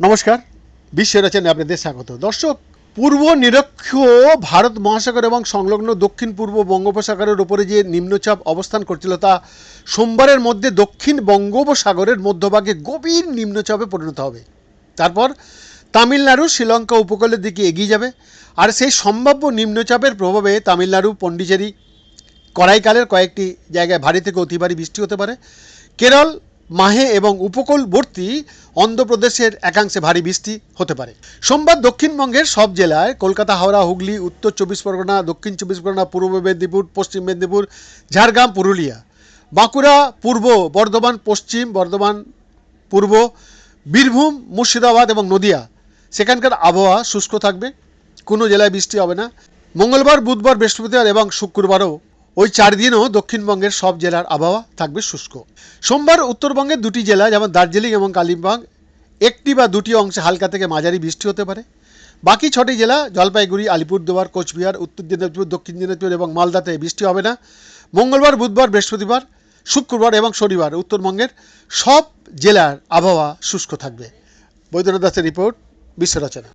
নমস্কার বিশ্ব রচনায় আপনাদের স্বাগত। দর্শক, পূর্ব নিরক্ষ ভারত মহাসাগর এবং সংলগ্ন দক্ষিণ পূর্ব বঙ্গোপসাগরের উপরে যে নিম্নচাপ অবস্থান করছিল তা সোমবারের মধ্যে দক্ষিণ বঙ্গোপসাগরের মধ্যভাগে গভীর নিম্নচাপে পরিণত হবে। তারপর তামিলনাড়ু, শ্রীলঙ্কা উপকূলের দিকে এগিয়ে যাবে আর সেই সম্ভাব্য নিম্নচাপের প্রভাবে তামিলনাড়ু, পন্ডিচেরি, করাইকালের কয়েকটি জায়গায় ভারী থেকে অতি ভারী বৃষ্টি হতে পারে। কেরল মাহে এবং উপকূলবর্তী অন্ধ্রপ্রদেশের একাংশে ভারী বৃষ্টি হতে পারে। সোমবার দক্ষিণবঙ্গের সব জেলায় কলকাতা, হাওড়া, হুগলি, উত্তর চব্বিশ পরগনা, দক্ষিণ চব্বিশ পরগনা, পূর্ব মেদিনীপুর, পশ্চিম মেদিনীপুর, ঝাড়গ্রাম, পুরুলিয়া, বাঁকুড়া, পূর্ব বর্ধমান, পশ্চিম বর্ধমান, পূর্ব, বীরভূম, মুর্শিদাবাদ এবং নদিয়া। সেখানকার আবহাওয়া শুষ্ক থাকবে, কোনো জেলায় বৃষ্টি হবে না। মঙ্গলবার, বুধবার, বৃহস্পতিবার এবং শুক্রবারও ওই চার দিনও দক্ষিণবঙ্গের সব জেলার আবহাওয়া থাকবে শুষ্ক। সোমবার উত্তরবঙ্গের দুটি জেলা, যেমন দার্জিলিং এবং কালিম্পং, একটি বা দুটি অংশে হালকা থেকে মাঝারি বৃষ্টি হতে পারে। বাকি ছটি জেলা, জলপাইগুড়ি, আলিপুরদুয়ার, কোচবিহার, উত্তর দিনাজপুর, দক্ষিণ দিনাজপুর এবং মালদাতে বৃষ্টি হবে না। মঙ্গলবার, বুধবার, বৃহস্পতিবার, শুক্রবার এবং শনিবার উত্তরবঙ্গের সব জেলার আবহাওয়া শুষ্ক থাকবে। বৈদ্যনাথ দাসের রিপোর্ট, বিশ্ব রচনা।